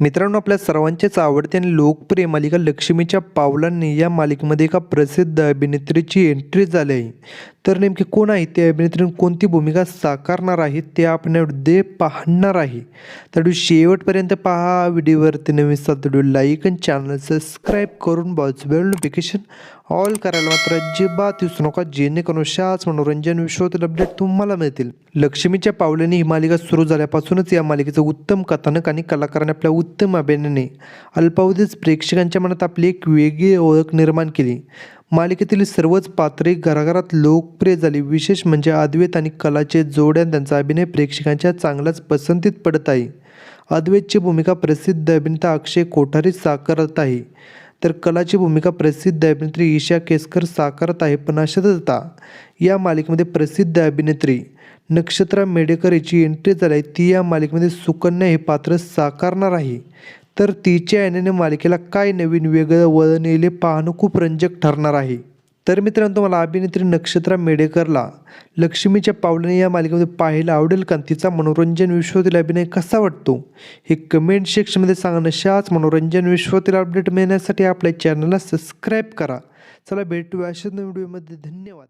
मित्रांनो आपल्या सर्वांचेच आवडते आणि लोकप्रिय मालिका लक्ष्मीच्या पावलांनी या मालिकेमध्ये एका प्रसिद्ध अभिनेत्रीची एंट्री झाली आहे. तर नेमकी कोण आहे? त्या अभिनेत्रीने कोणती भूमिका साकारणार आहे? ते आपण दे पाहणार आहे. तर व्हिडिओ शेवटपर्यंत पहा. व्हिडिओवरती नवीन सात व्हिडिओ लाईक आणि चॅनल सबस्क्राईब करून बाजू बेल नोटिफिकेशन ऑल करायला मात्र अजिबात विसरू नका जेणेकरून शाच मनोरंजन विश्वातील अपडेट तुम्हाला मिळतील. लक्ष्मीच्या पावलांनी ही मालिका सुरू झाल्यापासूनच या मालिकेचं उत्तम कथानक आणि कलाकारांनी आपल्या उत्तम अभिनयाने अल्पावधीच प्रेक्षकांच्या मनात आपली एक वेगळी ओळख निर्माण केली. मालिकेतील सर्वच पात्रे घराघरात लोकप्रिय झाली. विशेष म्हणजे अद्वैत आणि कलाचे जोड्या त्यांचा अभिनय प्रेक्षकांच्या चांगलाच पसंतीत पडत आहे. अद्वैतची भूमिका प्रसिद्ध अभिनेता अक्षय कोठारी साकारत आहे. तर कलाची भूमिका प्रसिद्ध अभिनेत्री ईशा केसकर साकारत आहे पण अशातच या मालिकेमध्ये प्रसिद्ध अभिनेत्री नक्षत्रा मेडेकर याची एंट्री झाली आहे. ती या मालिकेमध्ये सुकन्या हे पात्र साकारणार आहे. तर तिच्या याने मालिकेला काय नवीन वेगळं वळण येले पाहणं खूप रंजक ठरणार आहे. तर मित्रांनो तुम्हाला अभिनेत्री नक्षत्रा मेडेकरला लक्ष्मीच्या पावलाने या मालिकेमध्ये पाहायला आवडेल का तिचा मनोरंजन विश्वातील अभिनय कसा वाटतो? हे कमेंट सेक्शनमध्ये सांगा. नशाच मनोरंजन विश्वातील अपडेट मिळण्यासाठी आपल्या चॅनलला सबस्क्राईब करा. चला भेटूया अशाच व्हिडिओमध्ये धन्यवाद.